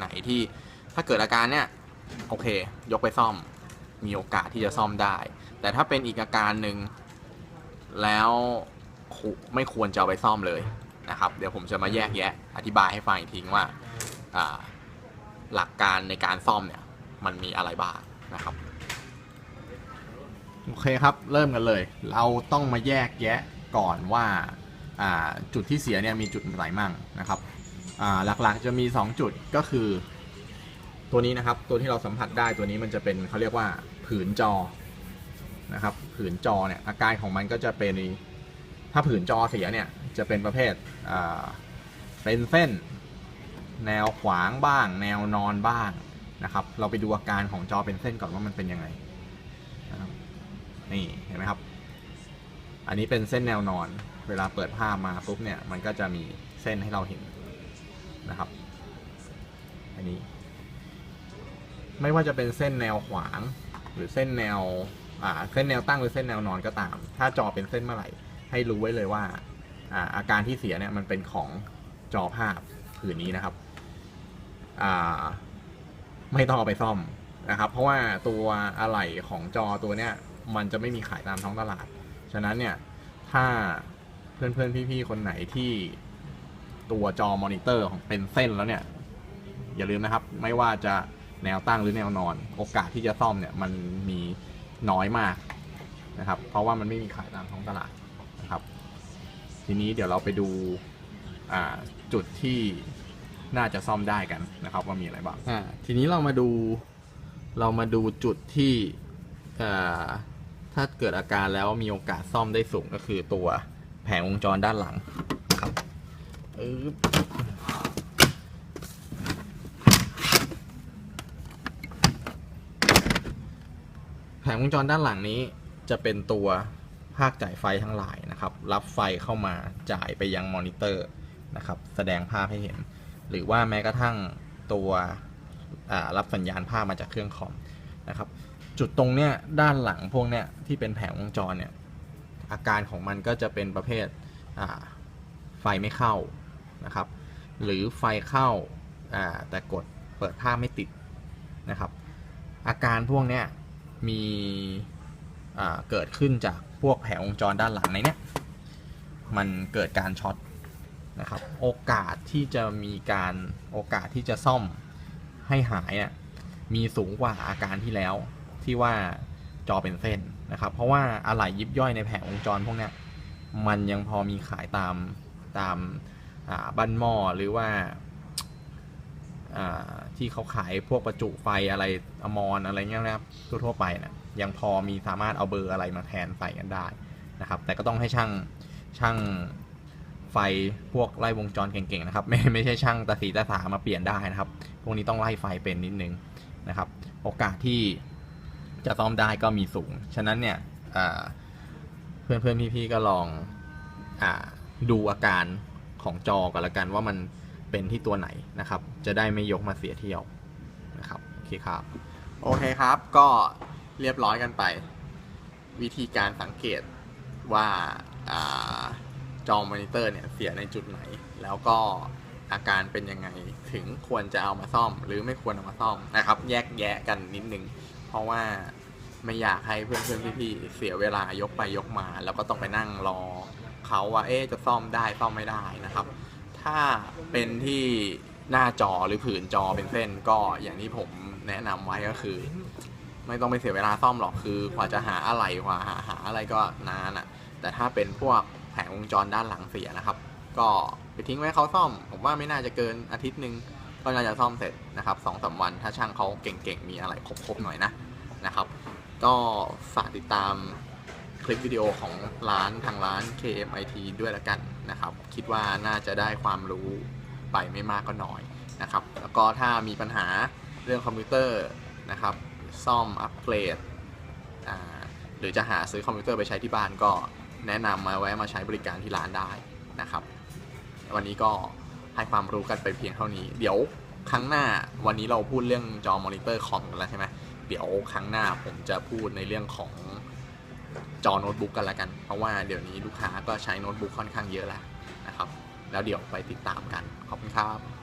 ไหนที่ถ้าเกิดอาการเนี่ยโอเค ยกไปซ่อมมีโอกาสที่จะซ่อมได้ แต่ถ้าเป็นอีกอาการหนึ่งแล้วไม่ควรจะเอาไปซ่อมเลยนะครับ เดี๋ยวผมจะมาแยกแยะ อธิบายให้ฟังอีกทีว่าอ่าหลักการในการซ่อมเนี่ยมันมีอะไรบ้างนะครับโอเคครับเริ่มกันเลย เราต้องมาแยกแยะก่อนว่าจุดที่เสียเนี่ยมีจุดไหนมั่งนะครับ หลักๆจะมี 2 จุดก็คือ ตัวนี้นะครับ ตัวที่เราสัมผัสได้ตัวนี้มันจะเป็นเขาเรียกว่าผืนจอนะครับ ผืนจอเนี่ยอาการของมันก็จะเป็นถ้าผืนจอเสียเนี่ยจะเป็นประเภทเป็นเส้น แนวขวางบ้าง แนวนอนบ้างนะครับ เราไปดูอาการของจอเป็นเส้นก่อนว่ามันเป็นยังไงนี่เห็นไหมครับ อันนี้เป็นเส้นแนวนอน เวลาเปิดภาพมาปุ๊บเนี่ยมันก็จะมีเส้นให้เราเห็น นะครับ อันนี้ ไม่ว่าจะเป็นเส้นแนวขวาง หรือเส้นแนวอ่าเส้นแนวตั้งหรือเส้นแนวนอนก็ตาม ถ้าจอเป็นเส้นเมื่อไหร่ ให้รู้ไว้เลยว่าอ่าอาการที่เสียเนี่ยมันเป็นของจอภาพผืนนี้นะครับอ่าไม่ต้องเอาไปซ่อมนะครับ เพราะว่าตัวอะไหล่ของจอตัวเนี้ยมันจะไม่มีขายตามท้องตลาด ฉะนั้นเนี่ย ถ้าเพื่อนๆ พี่ๆ คนไหนที่ ตัวจอมอนิเตอร์ของเป็นเส้นแล้วเนี่ย อย่าลืมนะครับ ไม่ว่าจะแนวตั้งหรือแนวนอน โอกาสที่จะซ่อมเนี่ยมันมีน้อยมากนะครับ เพราะว่ามันไม่มีขายตามท้องตลาดนะครับ ทีนี้เดี๋ยวเราไปดูจุดที่น่าจะซ่อมได้กันนะครับ ว่ามีอะไรบ้างทีนี้เรามาดูเรามาดูจุดที่ถ้าเกิดอาการแล้วมีโอกาสซ่อมได้สูงก็คือตัวแผงวงจรด้านหลัง แผงวงจรด้านหลังนี้จะเป็นตัวภาคจ่ายไฟทั้งหลายนะครับ รับไฟเข้ามาจ่ายไปยังมอนิเตอร์นะครับ แสดงภาพให้เห็น หรือว่าแม้กระทั่งตัวรับสัญญาณภาพมาจากเครื่องคอมนะครับ จุดตรงเนี้ยด้านหลังพวกเนี้ยที่เป็นแผงวงจรเนี่ยอาการของมันก็จะเป็นประเภทไฟไม่เข้า นะครับ หรือไฟเข้าแต่กดเปิดภาพไม่ติดนะครับ อาการพวกนี้มีเกิดขึ้นจากพวกแผงวงจรด้านหลังในเนี้ยมันเกิดการช็อตนะครับ โอกาสที่จะมีการโอกาสที่จะซ่อมให้หายอะมีสูงกว่าอาการที่แล้วที่ว่าจอเป็นเส้นนะครับ เพราะว่าอะไหล่ยิบย่อยในแผงวงจรพวกนี้มันยังพอมีขายตามตาม บันหม้อหรือว่าที่เขาขายพวกประจุไฟอะไรอมรอะไรเงี้ยนะครับทั่วๆไปนะยังพอมีสามารถเอาเบอร์อะไรมาแทนใส่กันได้นะครับ แต่ก็ต้องให้ช่างช่างไฟพวกไล่วงจรเก่งๆนะครับ ไม่ไม่ใช่ช่างตาสีตาสามาเปลี่ยนได้นะครับ พวกนี้ต้องไล่ไฟเป็นนิดนึงนะครับ โอกาสที่จะซ่อมได้ก็มีสูง ฉะนั้นเนี่ยเพื่อนเพื่อนพี่ๆก็ลองอดูอาการ ของจอกันละกันว่ามันเป็นที่ตัวไหนนะครับ จะได้ไม่ยกมาเสียเที่ยวนะครับโอเคครับโอเคครับ ก็เรียบร้อยกันไป วิธีการสังเกตว่าอาจอมอนิเตอร์เนี่ยเสียในจุดไหน แล้วก็อาการเป็นยังไงถึงควรจะเอามาซ่อม หรือไม่ควรเอามาซ่อมนะครับ แยกแยะกันนิดนึง เพราะว่าไม่อยากให้เพื่อนเพื่อนๆพี่ๆเสียเวลายกไปยกมา แล้วก็ต้องไปนั่งรอ เขาว่าเอ๊จะซ่อมได้ซ่อมไม่ได้นะครับ ถ้าเป็นที่หน้าจอหรือผืนจอเป็นเส้นก็อย่างที่ผมแนะนำไว้ก็คือ ไม่ต้องไปเสียเวลาซ่อมหรอกคือกว่าจะหาอะไรกว่าหาหาอะไรก็นานอะ่ะ แต่ถ้าเป็นพวกแผงวงจรด้านหลังเสียนะครับ ก็ไปทิ้งไว้เขาซ่อม ผมว่าไม่น่าจะเกินอาทิตย์หนึ่งก็น่าจะซ่อมเสร็จนะครับสองสามวัน ถ้าช่างเขาเก่งๆ มีอะไรครบๆหน่อยนะนะครับ ก็ฝากติดตาม คลิปวิดีโอของร้านทางร้าน KMIT ด้วยละกันนะครับ คิดว่าน่าจะได้ความรู้ไปไม่มากก็น้อยนะครับ แล้วก็ถ้ามีปัญหาเรื่องคอมพิวเตอร์นะครับ ซ่อมอัปเกรดหรือจะหาซื้อคอมพิวเตอร์ไปใช้ที่บ้านก็แนะนำมาแวะมาใช้บริการที่ร้านได้นะครับ วันนี้ก็ให้ความรู้กันไปเพียงเท่านี้ เดี๋ยวครั้งหน้าวันนี้เราพูดเรื่องจอมอนิเตอร์คอมกันแล้วใช่ไหมเดี๋ยวครั้งหน้าผมจะพูดในเรื่องของ จอโน้ตบุ๊กกันละกัน เพราะว่าเดี๋ยวนี้ลูกค้าก็ใช้โน้ตบุ๊กค่อนข้างเยอะแล้วนะครับ แล้วเดี๋ยวไปติดตามกัน ขอบคุณครับ